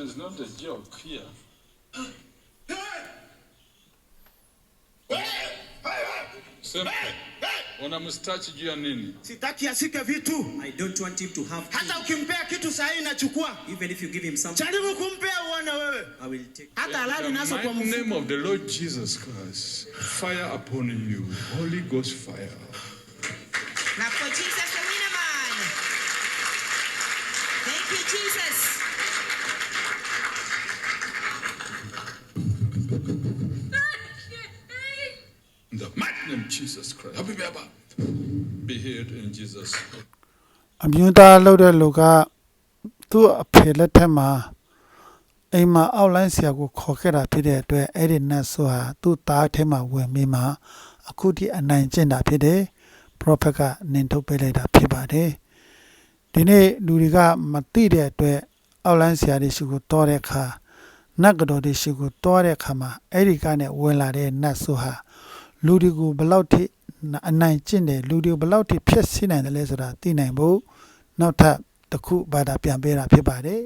is not a joke here. Sema, unamstachi juu ya nini? Sitaki ashike vitu, I don't want him to have hata ukimpea kitu sahihi nachukua. Even if you give him something, Jaribu kumpea uone wewe, I will take. hata halali nazo kwa Mungu. In the name of the Lord Jesus Christ, fire upon you, Holy Ghost fire. Na kwa Jesus amina man. Thank you, Jesus. Jesus Christ. Happy Baba. Be healed in Jesus. name. အမျိုးသားလှုပ်တဲ့လူကသူ့အဖေလက်ထက်မှာအိမ်မှာအောက်လိုင်းဆရာကိုခေါ်ခဲ့တာဖြစ်တဲ့အတွက်အဲ့ဒီနတ်ဆိုဟာသူ့သားထဲမှာဝင်ပြီးမှအခုထိအနိုင်ကျင့်တာဖြစ်တယ်ပရောဖက်ကနင်ထုတ်ပေးလိုက်တာဖြစ်ပါတယ်ဒီနေ့လူတွေကမသိတဲ့အတွက်အောက်လိုင်းဆရာတွေရှိကိုတောတဲ့အခါနတ်ကတော်တွေရှိကိုတောတဲ့အခါမှာအဲ့ဒီကနေဝင်လာတဲ့နတ်ဆိုဟာ လူတွေကိုဘယ်လောက်ထိအနိုင်ကျင့်တယ်လူတွေကိုဘယ်လောက်ထိဖျက်ဆီးနိုင်တယ်လဲဆိုတာသိနိုင်ဖို့နောက်ထပ်တစ်ခုဘာသာပြန်ပေးတာဖြစ်ပါတယ်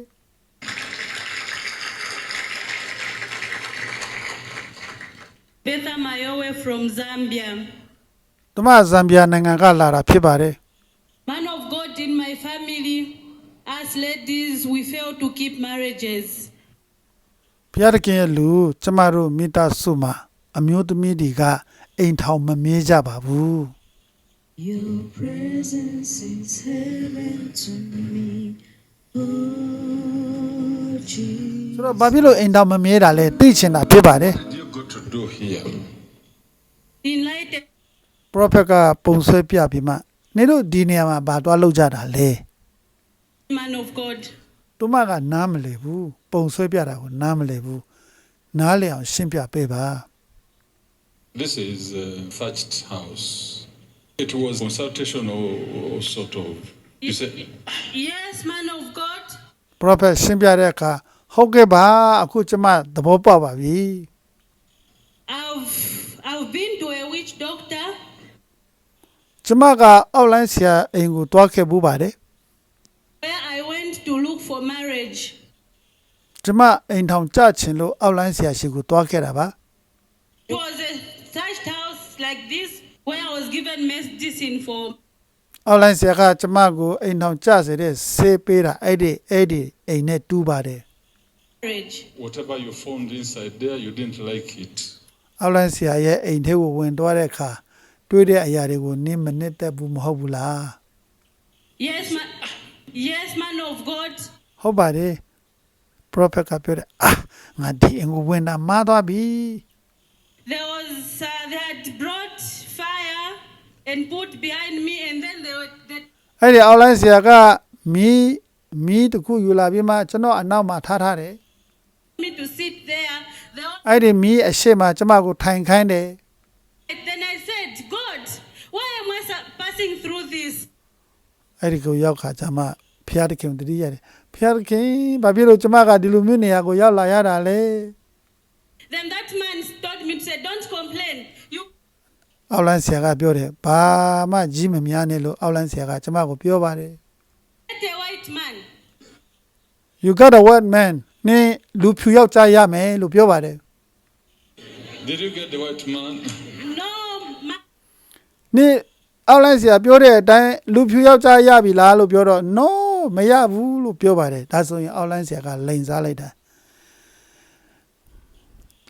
Betha Mayowe from Zambia. သူမဇမ်ဘီယာနိုင်ငံကလာတာဖြစ်ပါတယ် Man of God in my family, us ladies, we fail to keep marriages. ဘုရားသခင်ရဲ့လူကျမတို့မိသားစုမှာအမျိုးသမီးတွေက အိမ်ထောင်မမြဲကြပါဘူး Your presence is heaven to me, oh ဆိုတော့ဘာဖြစ်လို့အိမ်ထောင်မမြဲတာလဲသိချင်တာဖြစ်ပါတယ် What did you go to do here? In light ပရောဖက်ကပုံဆွဲပြပြီးမှနေတို့ဒီနေရာမှာဘာသွားလောက်ကြတာလဲ man of God. သူမကနားမလည်ဘူးပုံဆွဲပြတာကိုနားမလည်ဘူးနားလည်အောင်ရှင်းပြပေးပါ This is a thatched house. It was consultation or, or sort of. You say, Yes, man of God. ပရောဖက်ရှင်းပြတဲ့အခါဟုတ်ကဲ့ပါအခုကျမသဘောပေါက်ပါပြီ I've I've been to a witch doctor. ကျမကအောက်လိုင်းဆရာအိမ်ကိုတွားခဲ့ဘူးပါတယ် where I went to look for marriage. ကျမအိမ်ထောင်ကြချင်လို့အောက်လိုင်းဆရာရှိကိုတွားခဲ့တာပါ It was a thatched house a like this where I was given medicine for အောက်လိုင်းဆရာကကျမကိုအိမ်ထောင်ကြစေတဲ့ဆေးပေးတာအဲ့ဒီအဲ့ဒီအိမ်နဲ့တူးပါတယ် marriage. whatever you found inside there, you didn't like it. အောက်လိုင်းဆရာရဲ့အိမ်ထဲကိုဝင်သွားတဲ့အခါတွေးတဲ့အရာတွေကိုနင်းမနစ်သက်ဘူးမဟုတ်ဘူးလား Yes, man. Yes, man of God. ဟုတ်ပါတယ်ပရိုဖက်ကပြောတယ်အာငါဒီအိမ်ကိုဝင်တာမှားသွားပြီ There was uh, they had brought fire and put behind me, and then they were they အဲ့ဒီအောက်လိုင်းဆရာကမီးမီးတစ်ခုယူလာပြီးမှကျွန်တော်အနောက်မှာထားထားတယ် told me to sit there. They all, အဲ့ဒီမီးအရှိမကျမကိုထိုင်ခိုင်းတယ် then I said, God, why am I su- passing through this? အဲ့ဒီကိုရောက်ခါကျမှဖျားတခင်တတိရတယ်ဖျားတခင်ဘာဖြစ်လို့ကျမကဒီလိုမျိုးနေရာကိုရောက်လာရတာလဲ Then that man told me to say, Don't complain. You အောက်လိုင်းဆရာကပြောတယ်ဘာမှကြီးမများနဲ့လို့အောက်လိုင်းဆရာကကျမကိုပြောပါတယ် met a white man. you got a word man နင်လူဖြူယောက်ျားရမယ်လို့ပြောပါတယ် Did you get the white man? No, man. နင်အောက်လိုင်းဆရာပြောတဲ့အတိုင်းလူဖြူယောက်ျားရပြီလားလို့ပြောတော့ no မရဘူးလို့ပြောပါတယ်ဒါဆိုရင်အောက်လိုင်းဆရာကလိန်စားလိုက်တာ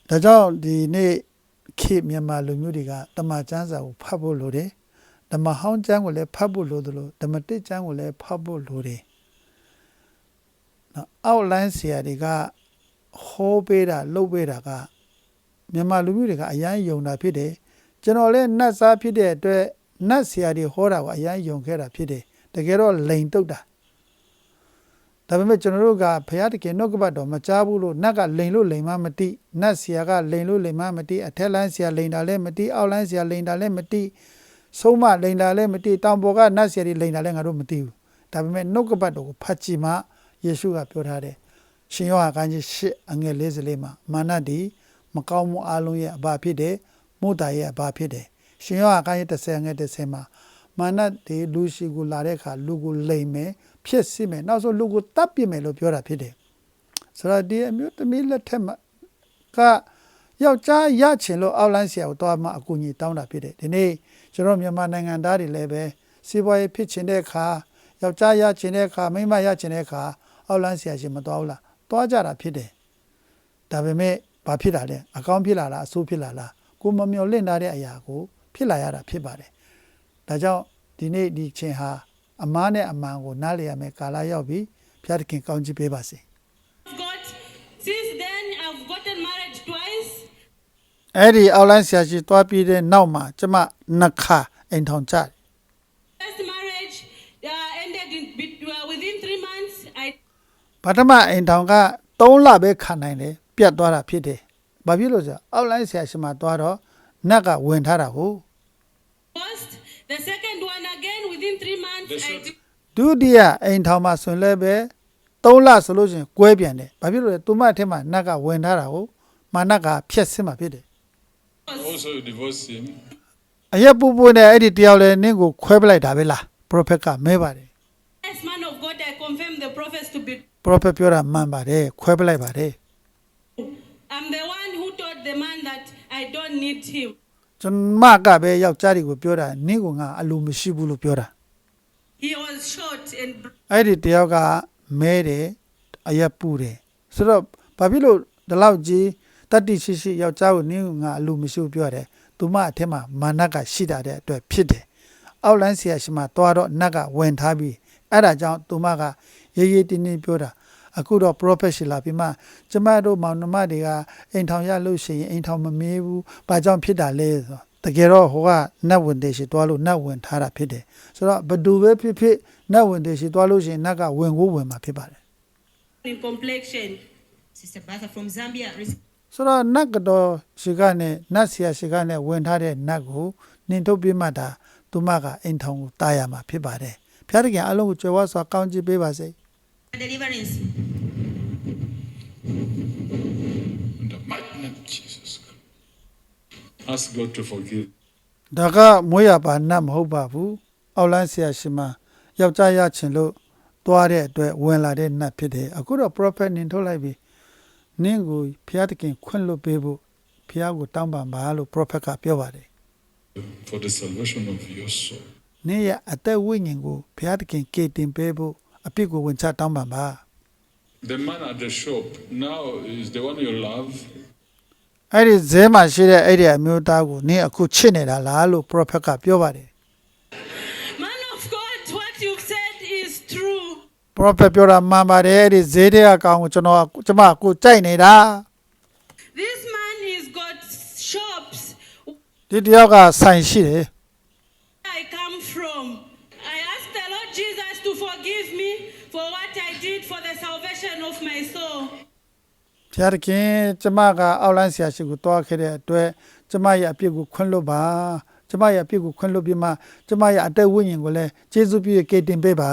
ဒါကြောင့်ဒီနေ့ခေတ်မြန်မာလူမျိုးတွေကတမန်ကျမ်းစာကိုဖတ်ဖို့လိုတယ်ဓမ္မဟောင်းကျမ်းကိုလည်းဖတ်ဖို့လိုသလိုဓမ္မတစ်ကျမ်းကိုလည်းဖတ်ဖို့လိုတယ်နော်အောက်လိုင်းဆရာတွေကဟောပေးတာလုပ်ပေးတာကမြန်မာလူမျိုးတွေကအရန်ယုံတာဖြစ်တယ်ကျွန်တော်လည်းနတ်စားဖြစ်တဲ့အတွက်နတ်ဆရာတွေဟောတာကိုအရန်ယုံခဲ့တာဖြစ်တယ်တကယ်တော့လိန်တုတ်တာ ဒါပေမဲ့ကျွန်တော်တို့ကဘုရားတခင်နှုတ်ကပတ်တော်မကြားဘူးလို့နတ်ကလိန်လို့လိန်မှမသိနတ်ဆရာကလိန်လို့လိန်မှမသိအထက်လိုင်းဆရာလိန်တာလည်းမသိအောက်လိုင်းဆရာလိန်တာလည်းမသိဆုံးမလိန်တာလည်းမသိတောင်ပေါ်ကနတ်ဆရာတွေလိန်တာလည်းငါတို့မသိဘူးဒါပေမဲ့နှုတ်ကပတ်တော်ကိုဖတ်ကြည့်မှယေရှုကပြောထားတယ်ရှင်ယောဟန်ခန်းကြီး၈အငယ်၄၄မှာမာနဒီမကောင်းမှုအလုံးရဲ့အဘဖြစ်တယ်မို့တာရဲ့အဘဖြစ်တယ်ရှင်ယောဟန်ခန်းကြီး30ငယ်30မှာမာနဒီလူရှိကိုလာတဲ့အခါလူကိုလိန်မယ် ဖြစ်စစ်မယ်နောက်ဆုံးလူကိုတတ်ပြစ်မယ်လို့ပြောတာဖြစ်တယ်ဆိုတော့ဒီအမျိုးသမီးလက်ထက်မှာကယောက်ျားရချင်လို့အောက်လိုင်းဆရာကိုသွားမှအကူအညီတောင်းတာဖြစ်တယ်ဒီနေ့ကျွန်တော်မြန်မာနိုင်ငံသားတွေလည်းပဲစီးပွားရေးဖြစ်ချင်တဲ့အခါယောက်ျားရချင်တဲ့အခါမိန်းမရချင်တဲ့အခါအောက်လိုင်းဆရာရှင်မသွားဘူးလားသွားကြတာဖြစ်တယ်ဒါပေမဲ့ဘာဖြစ်လာလဲအကောင်းဖြစ်လာလားအဆိုးဖြစ်လာလားကိုမမျော်လင့်ထားတဲ့အရာကိုဖြစ်လာရတာဖြစ်ပါတယ်ဒါကြောင့်ဒီနေ့ဒီချင်းဟာ အမားနဲ့အမှန်ကိုနားလည်ရမယ်ကာလရောက်ပြီဘုရားသခင်ကောင်းချီးပေးပါစေ got since then I've gotten married twice. အဲ့ဒီအောက်လိုင်းဆရာကြီးသွားပြီးတဲ့နောက်မှာကျမနှစ်ခါအိမ်ထောင်ကြတယ် First marriage uh, ended in, bet- uh, within three months. I ပထမအိမ်ထောင်က3လပဲခံနိုင်တယ်ပြတ်သွားတာဖြစ်တယ်။ဘာဖြစ်လို့ဆိုအောက်လိုင်းဆရာရှင်မှာသွားတော့နတ်ကဝင်ထားတာဟုတ် divorced. The second one again within three months. The I second- di- ဒုတိယအိမ်ထောင်မှာဆိုရင်လည်းပဲ3လဆိုလို့ရှရင်ကွဲပြန်တယ်။ဘာဖြစ်လို့လဲသူမအထက်မှာနတ်ကဝင်ထားတာဟုတ်မာနတ်ကဖျက်ဆင်းမှာဖြစ်တယ် Also, you divorce him. ။အရက်ပူပူနဲ့အဲ့ဒီတယောက်လည်းနင့်ကိုခွဲပလိုက်တာပဲလား။ prophet ကမဲပါတယ် Yes, man of God, I confirm the prophets to be. ။ prophet ပြောတာမှန်ပါတယ်ခွဲပလိုက်ပါတယ် I'm the one who told the man that I don't need him. ။ ကျွန်မကပဲယောက်ျားတွေကိုပြောတာနင့်ကငါအလိုမရှိဘူးလို့ပြောတာ He was short and br- ။အဲ့ဒီတယောက်ကမဲတယ်အရက်ပူတယ်။ဆိုတော့ဘာဖြစ်လို့ဒီလောက်ကြီးတတ္တိရှိရှိယောက်ျားကိုနင့်ကငါအလိုမရှိဘူးပြောတယ်။သူမအထက်မှာမာနကရှိတာတဲ့အတွက်ဖြစ်တယ်။အောက်လိုင်းဆရာရှင်မသွားတော့နတ်ကဝင်ထားပြီးအဲ့ဒါကြောင့်သူမကရေးရေးတင်းတင်းပြောတာ အခုတော့ professional ပြီးမှကျမတို့မောင်နှမတွေကအိမ်ထောင်ရလို့ရှိရင်အိမ်ထောင်မမေးဘူး။ဘာကြောင့်ဖြစ်တာလဲဆိုတော့တကယ်တော့ဟိုကနတ်ဝင်တယ်ရှိသွားလို့နတ်ဝင်ထားတာဖြစ်တယ်။ဆိုတော့ဘသူပဲဖြစ်ဖြစ်နတ်ဝင်တယ်ရှိသွားလို့ရှိရင်နတ်ကဝင်ကိုဝင်မှာဖြစ်ပါတယ် in complexion. Sister Bertha from Zambia. rec- ။ဆိုတော့နတ်ကတော်ရှိကနေနတ်ဆရာရှိကနေဝင်ထားတဲ့နတ်ကိုနှင်ထုတ်ပြမှတာသူမကအိမ်ထောင်ကိုတားရမှာဖြစ်ပါတယ်။ဖျားတခင်အလုံးကိုကြွယ်ဝစွာကောင်းချီးပေးပါစေ။ Deliverance. In the mighty name of Jesus. Ask God to forgive. ဒါကမွေးရပါနတ်မဟုတ်ပါဘူးအောက်လန်းဆရာရှင်မယောက်ျားရချင်လို့သွားတဲ့အတွက်ဝင်လာတဲ့နတ်ဖြစ်တယ်အခုတော့ prophet နင်ထုတ်လိုက်ပြီနင့်ကိုဘုရားသခင်ခွင့်လွှတ်ပေးဖို့ဘုရားကိုတောင်းပန်ပါလို့ prophet ကပြောပါတယ် for the salvation of your soul. နင့်ရဲ့အသက်ဝိညာဉ်ကိုဘုရားသခင်ကေတင်ပေးဖို့အပြစ်ကိုဝင်ချတောင်းပန်ပါ The man at the shop now is the one you love. အဲ့ဒီဇဲမှာရှိတဲ့အဲ့ဒီအမျိုးသားကိုနင့်အခုချစ်နေတာလားလို့ prophet ကပြောပါတယ် Man of God, what you've said is true. prophet ပြောတာမှန်ပါတယ်အဲ့ဒီဇဲတဲ့အကောင်ကိုကျွန်တော်ကျွန်မကိုကြိုက်နေတာ This man has got shops ဒီတယောက်ကဆိုင်ရှိတယ် I come from. I ask the Lord Jesus to forgive me for what I did for the salvation of my soul. ဘုရားသခင်ကျမကအောက်လန်းဆရာရှိကိုတွားခဲ့တဲ့အတွက်ကျမရဲ့အပြစ်ကိုခွင့်လွှတ်ပါကျမရဲ့အပြစ်ကိုခွင့်လွှတ်ပြီးမှကျမရဲ့အသက်ဝိညာဉ်ကိုလည်းကျေးဇူးပြုရကေတင်ပေးပါ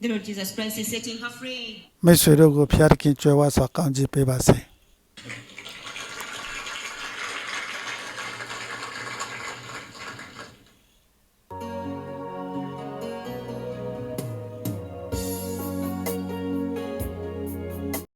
The Lord Jesus Christ is setting her free. မိတ်ဆွေတို့ကိုဘုရားသခင်ကြွယ်ဝစွာကောင်းချီးပေးပါစေ။